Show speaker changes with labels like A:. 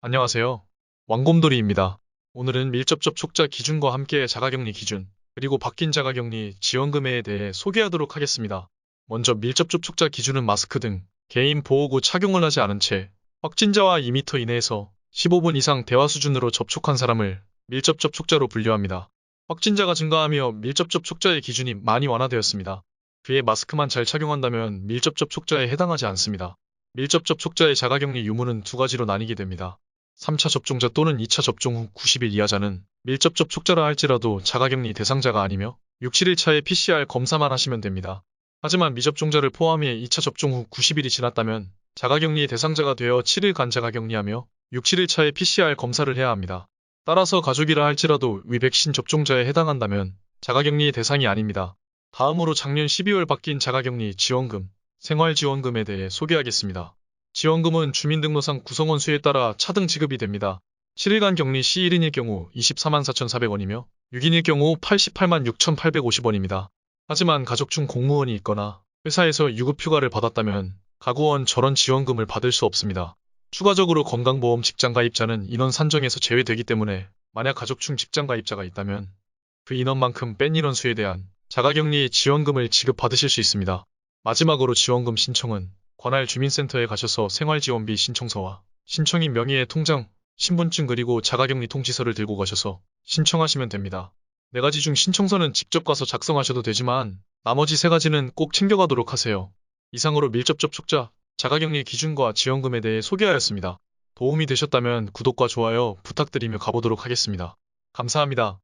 A: 안녕하세요. 왕곰돌이입니다. 오늘은 밀접 접 촉자 기준과 함께 자가격리 기준, 그리고 바뀐 자가격리 지원금에 대해 소개하도록 하겠습니다. 먼저 밀접 접 촉자 기준은 마스크 등 개인 보호구 착용을 하지 않은 채 확진자와 2m 이내에서 15분 이상 대화 수준으로 접촉한 사람을 밀접 접 촉자로 분류합니다. 확진자가 증가하며 밀접 접 촉자의 기준이 많이 완화되었습니다. 그에 마스크만 잘 착용한다면 밀접 접 촉자에 해당하지 않습니다. 밀접 접 촉자의 자가격리 유무는 두 가지로 나뉘게 됩니다. 3차 접종자 또는 2차 접종 후 90일 이하자는 밀접 접 촉자라 할지라도 자가격리 대상자가 아니며 6, 7일 차에 PCR 검사만 하시면 됩니다. 하지만 미접종자를 포함해 2차 접종 후 90일이 지났다면 자가격리 대상자가 되어 7일간 자가격리하며 6, 7일 차에 PCR 검사를 해야 합니다. 따라서 가족이라 할지라도 위백신 접종자에 해당한다면 자가격리 대상이 아닙니다. 다음으로 작년 12월 바뀐 자가격리 지원금, 생활지원금에 대해 소개하겠습니다. 지원금은 주민등록상 구성원 수에 따라 차등 지급이 됩니다. 7일간 격리 시 1인일 경우 24만 4,400원이며 6인일 경우 88만 6,850원입니다. 하지만 가족 중 공무원이 있거나 회사에서 유급휴가를 받았다면 가구원 저런 지원금을 받을 수 없습니다. 추가적으로 건강보험 직장가입자는 인원 산정에서 제외되기 때문에 만약 가족 중 직장가입자가 있다면 그 인원만큼 뺀 인원수에 대한 자가격리 지원금을 지급받으실 수 있습니다. 마지막으로 지원금 신청은 관할 주민센터에 가셔서 생활지원비 신청서와 신청인 명의의 통장, 신분증 그리고 자가격리 통지서를 들고 가셔서 신청하시면 됩니다. 네 가지 중 신청서는 직접 가서 작성하셔도 되지만 나머지 세 가지는 꼭 챙겨가도록 하세요. 이상으로 밀접 접 촉자, 자가격리 기준과 지원금에 대해 소개하였습니다. 도움이 되셨다면 구독과 좋아요 부탁드리며 가보도록 하겠습니다. 감사합니다.